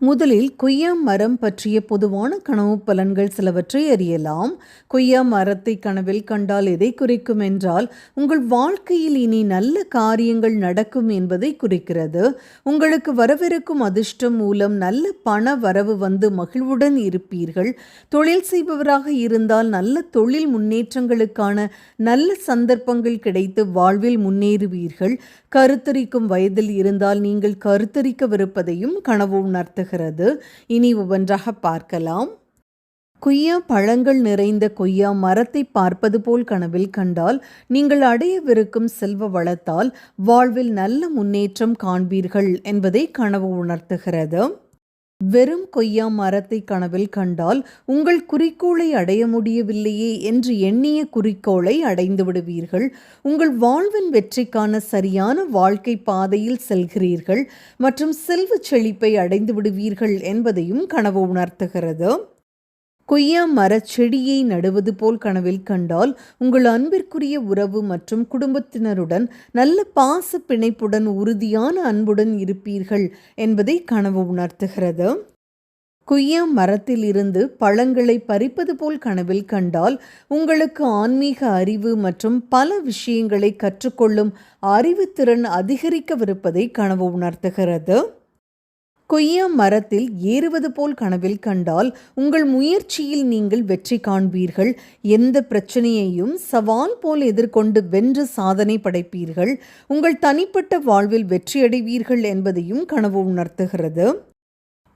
முதலில் கொய்யா மரம் பற்றிய பொதுவான கனவு பலன்கள் சிலவற்றை அறியலாம். கொய்யா மரத்தை கனவில் கண்டால் எதை குறிக்கும் என்றால் உங்கள் வாழ்க்கையில் இனி நல்ல காரியங்கள் நடக்கும் என்பதை குறிக்கிறது. உங்களுக்கு வரவிருக்கும் அதிர்ஷ்டம் மூலம் நல்ல பண வரவு வந்து மகிழ்வுடன் இருப்பீர்கள். தொழில் செய்பவராக இருந்தால் நல்ல தொழில் முன்னேற்றங்களுக்கான நல்ல சந்தர்ப்பங்கள் கிடைத்து வாழ்வில் முன்னேறுவீர்கள். கருத்தரிக்கும் வயதில் இருந்தால் நீங்கள் கருத்தரிக்கவிருப்பதையும் கனவு காட்டுகிறது இனி ஒவ்வொன்றாக பார்க்கலாம். கொய்யா பழங்கள் நிறைந்த கொய்யா மரத்தை பார்ப்பது போல் கனவில் கண்டால் நீங்கள் அடையவிருக்கும் செல்வ வளத்தால் வாழ்வில் நல்ல முன்னேற்றம் காண்பீர்கள் என்பதை கனவு உணர்த்துகிறது. வெறும் கொய்யா மரத்தை கனவில் கண்டால் உங்கள் குறிக்கோளை அடைய முடியவில்லையே என்று எண்ணிய குறிக்கோளை அடைந்து விடுவீர்கள். உங்கள் வாழ்வின் வெற்றிக்கான சரியான வாழ்க்கை பாதையில் செல்கிறீர்கள் மற்றும் செல்வச் செழிப்பை அடைந்து விடுவீர்கள் என்பதையும் கனவு உணர்த்துகிறது. கொய்யா மரச் செடியை நடுவது போல் கனவில் கண்டால் உங்கள் அன்பிற்குரிய உறவு மற்றும் குடும்பத்தினருடன் நல்ல பாச பிணைப்புடன் உறுதியான அன்புடன் இருப்பீர்கள் என்பதை கனவு உணர்த்துகிறது. கொய்யா மரத்தில் இருந்து பழங்களை பறிப்பது போல் கனவில் கண்டால் உங்களுக்கு ஆன்மீக அறிவு மற்றும் பல விஷயங்களை கற்றுக்கொள்ளும் அறிவுத்திறன் அதிகரிக்கவிருப்பதை கனவு உணர்த்துகிறது. கொய்யா மரத்தில் ஏறுவது போல் கனவில் கண்டால் உங்கள் முயற்சியில் நீங்கள் வெற்றி காண்பீர்கள். எந்த பிரச்சனையையும் சவால் போல் எதிர்கொண்டு வென்று சாதனை படைப்பீர்கள். உங்கள் தனிப்பட்ட வாழ்வில் வெற்றியடைவீர்கள் என்பதையும் கனவு உணர்த்துகிறது.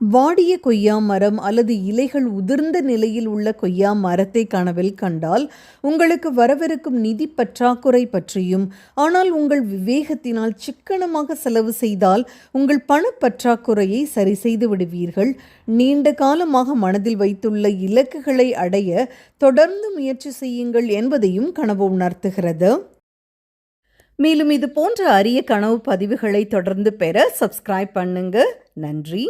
வாடிய கொய்யா மரம் அல்லது இலைகள் உதிர்ந்த நிலையில் உள்ள கொய்யா மரத்தை கனவில் கண்டால் உங்களுக்கு வரவிருக்கும் நிதி பற்றாக்குறை பற்றியும் ஆனால் உங்கள் விவேகத்தினால் சிக்கனமாக செலவு செய்தால் உங்கள் பண பற்றாக்குறையை சரி செய்து விடுவீர்கள். நீண்ட காலமாக மனதில் வைத்துள்ள இலக்குகளை அடைய தொடர்ந்து முயற்சி செய்யுங்கள் என்பதையும் கனவு உணர்த்துகிறது. மேலும் இது போன்ற அரிய கனவு பதிவுகளை தொடர்ந்து பெற சப்ஸ்கிரைப் பண்ணுங்க. நன்றி.